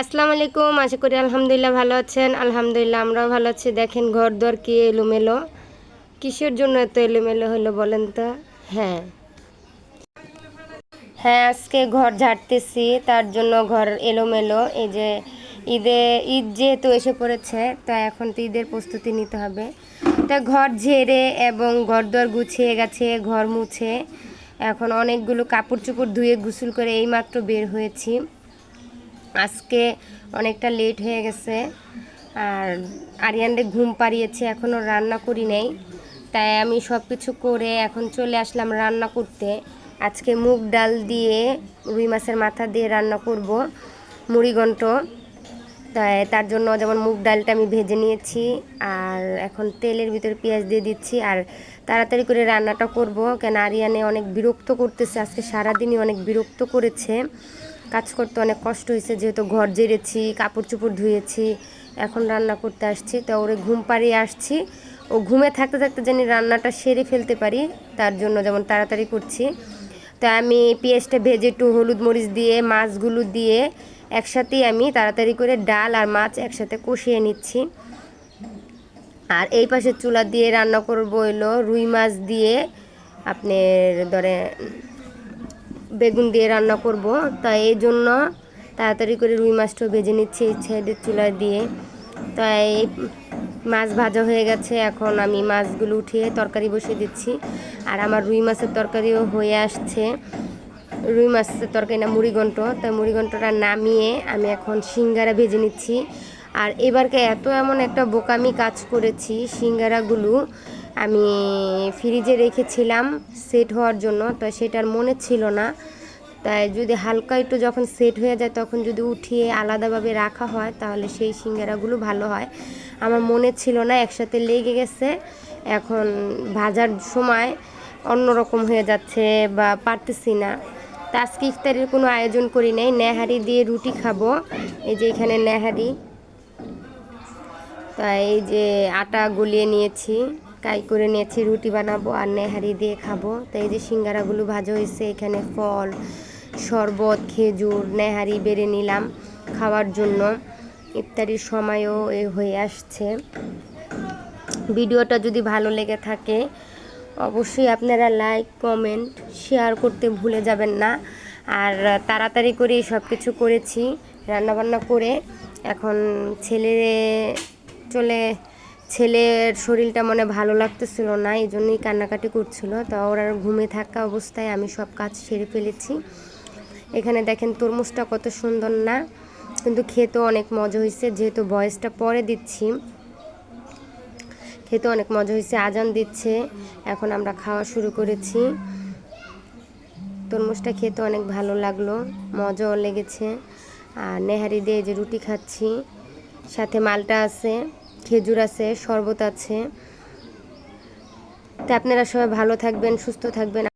আসসালামু আলাইকুম, আশা করি আলহামদুলিল্লাহ ভালো আছেন। আলহামদুলিল্লাহ আমরাও ভালো আছি। দেখেন ঘর দর কি এলোমেলো? কিসের জন্য এত এলোমেলো হলো বলেন তো? হ্যাঁ। হ্যাঁ আজকে ঘর ঝাড়তেছি, তার জন্য ঘর এলোমেলো। এই যে ঈদে, ঈদ যেহেতু এসে পড়েছে তা এখন তো ঈদের প্রস্তুতি নিতে হবে। তা ঘর ঝেড়ে এবং ঘর দর গুছিয়ে গেছে ঘর মুছে এখন অনেকগুলো কাপড় চোপড় ধুয়ে গোসল করে এইমাত্র বের হয়েছি। আজকে অনেকটা লেট হয়ে গেছে। আর আরিয়ানরে ঘুম পাড়িয়েছে, এখনও রান্না করি নাই। তাই আমি সব কিছু করে এখন চলে আসলাম রান্না করতে। আজকে মুগ ডাল দিয়ে রুই মাছের মাথা দিয়ে রান্না করব মুড়িঘণ্ট তাই তার জন্য যেমন মুগ ডালটা আমি ভেজে নিয়েছি, আর এখন তেলের ভিতরে পেঁয়াজ দিয়ে দিচ্ছি, আর তাড়াতাড়ি করে রান্নাটা করব। কেন আরিয়ানে অনেক বিরক্ত করতেছে, আজকে সারাদিনই অনেক বিরক্ত করেছে। কাজ করতে অনেক কষ্ট হয়েছে, যেহেতু ঘর জেরেছি কাপড় চোপড় ধুয়েছি, এখন রান্না করতে আসছি, তো ওরে ঘুম পাড়িয়ে আসছি। ও ঘুমে থাকতে থাকতে জানি রান্নাটা সেরে ফেলতে পারি, তার জন্য যেমন তাড়াতাড়ি করছি। তো আমি পেঁয়াজটা ভেজে একটু হলুদ মরিচ দিয়ে, মাছগুলো দিয়ে একসাথেই আমি তাড়াতাড়ি করে ডাল আর মাছ একসাথে কষিয়ে নিচ্ছি। আর এই পাশে চুলা দিয়ে রান্না করব এলো রুই মাছ দিয়ে, আপনার ধরে বেগুন দিয়ে রান্না করব। তাই এই জন্য তাড়াতাড়ি করে রুই মাছটা ভেজে নিচ্ছি এই সাইডের চুলা দিয়ে। তাই মাছ ভাজা হয়ে গেছে, এখন আমি মাছগুলো উঠিয়ে তরকারি বসিয়ে দিচ্ছি। আর আমার রুই মাছের তরকারিও হয়ে আসছে। রুই মাছের তরকারি না মুড়িঘণ্ট তাই মুড়িঘণ্টটা নামিয়ে আমি এখন সিঙ্গারা ভেজে নিচ্ছি। আর এবারকে এত এমন একটা বোকামি কাজ করেছি সিঙ্গারাগুলো আমি ফ্রিজে রেখেছিলাম সেট হওয়ার জন্য, তো সেটার মনে ছিল না। তাই যদি হালকা একটু যখন সেট হয়ে যায়, তখন যদি উঠিয়ে আলাদাভাবে রাখা হয়, তাহলে সেই সিঙ্গারাগুলো ভালো হয়। আমার মনে ছিল না, একসাথে লেগে গেছে। এখন ভাজার সময় অন্যরকম হয়ে যাচ্ছে বা পারতেছি না। তা আজকে ইফতারের কোনো আয়োজন করি নাই। নেহারি দিয়ে রুটি খাব। এই যে এখানে নেহারি। তাই এই যে আটা গলিয়ে নিয়েছি। কাই করে নিয়েছি, রুটি বানাবো আর নেহারি দিয়ে খাব। তাই এই যে সিঙ্গারাগুলো ভাজা হয়েছে, এখানে ফল, শরবত, খেজুর, নেহারি বেড়ে নিলাম খাওয়ার জন্য। ইফতারির সময়ও এ হয়ে আসছে। ভিডিওটা যদি ভালো লেগে থাকে, অবশ্যই আপনারা লাইক, কমেন্ট, শেয়ার করতে ভুলে যাবেন না। আর তাড়াতাড়ি করে সব কিছু করেছি, রান্নাবান্না করে এখন ছেলে চলে ছেলের শরীরটা মনে ভালো লাগতেছিল না, এই জন্যই কান্নাকাটি করছিল। তো ওরা ঘুমে থাকা অবস্থায় আমি সব কাজ সেরে ফেলেছি। এখানে দেখেন তরমুজটা কত সুন্দর না, কিন্তু খেতে অনেক মজা হয়েছে। যেহেতু বয়সটা পরে দিচ্ছি খেতে অনেক মজা হয়েছে, আজান দিচ্ছে, এখন আমরা খাওয়া শুরু করেছি। তরমুজটা খেতে অনেক ভালো লাগল, মজাও লেগেছে। আর নেহারি দিয়ে যে রুটি খাচ্ছি, সাথে মালটা আছে। খেজুর আছে শরবত আছে। তা আপনারা সবাই ভালো থাকবেন সুস্থ থাকবেন।